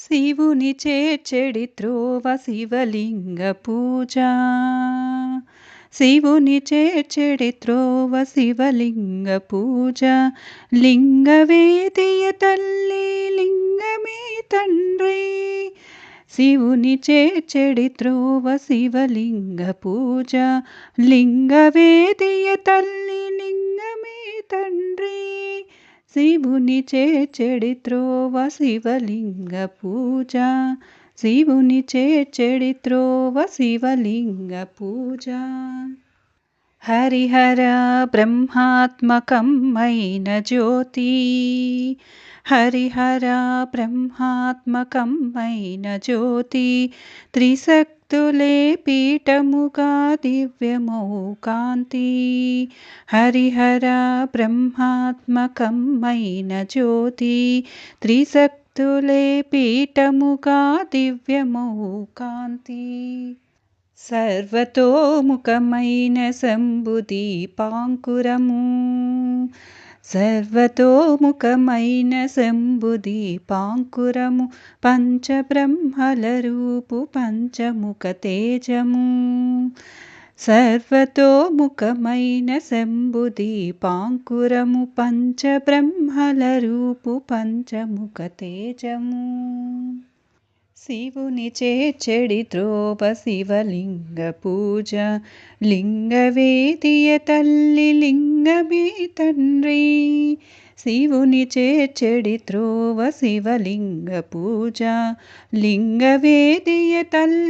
శివుని చేర్చెడి త్రోవ శివలింగ పూజ. శివుని చేర్చెడి త్రోవ శివలింగ పూజ. లింగవేదియ తల్లి లింగమే తండ్రి. శివుని చేర్చెడి త్రోవ శివలింగ పూజ. లింగవేదియ తల్లి శివుని చేర్చెడి త్రోవ శివలింగ పూజ. శివుని చేర్చెడి త్రోవ శివలింగ పూజ. హరిహర బ్రహ్మాత్మకమైన జ్యోతి. హరిహర బ్రహ్మాత్మకమైన జ్యోతి. త్రిశక్తి త్రిశక్తులే పీఠముగా దివ్యమౌ కాంతి హరిహర బ్రహ్మాత్మకమైన జ్యోతి త్రిశక్తులే పీఠముగా దివ్యమౌ కాంతి సర్వతోముఖమైన శంభుదీపాంకురము సర్వతోముఖమైన శంభుదీపాంకురము పంచబ్రహ్మల రూపు పంచముఖ తేజము సర్వతోముఖమైన శంభుదీపాంకురము శివుని చేర్చెడి త్రోప శివలింగ పూజ. లింగవేదియ తల్లి లింగమే తండ్రి. శివుని చేర్చెడి త్రోవ శివలింగ పూజ. లింగవేదియ తల్లి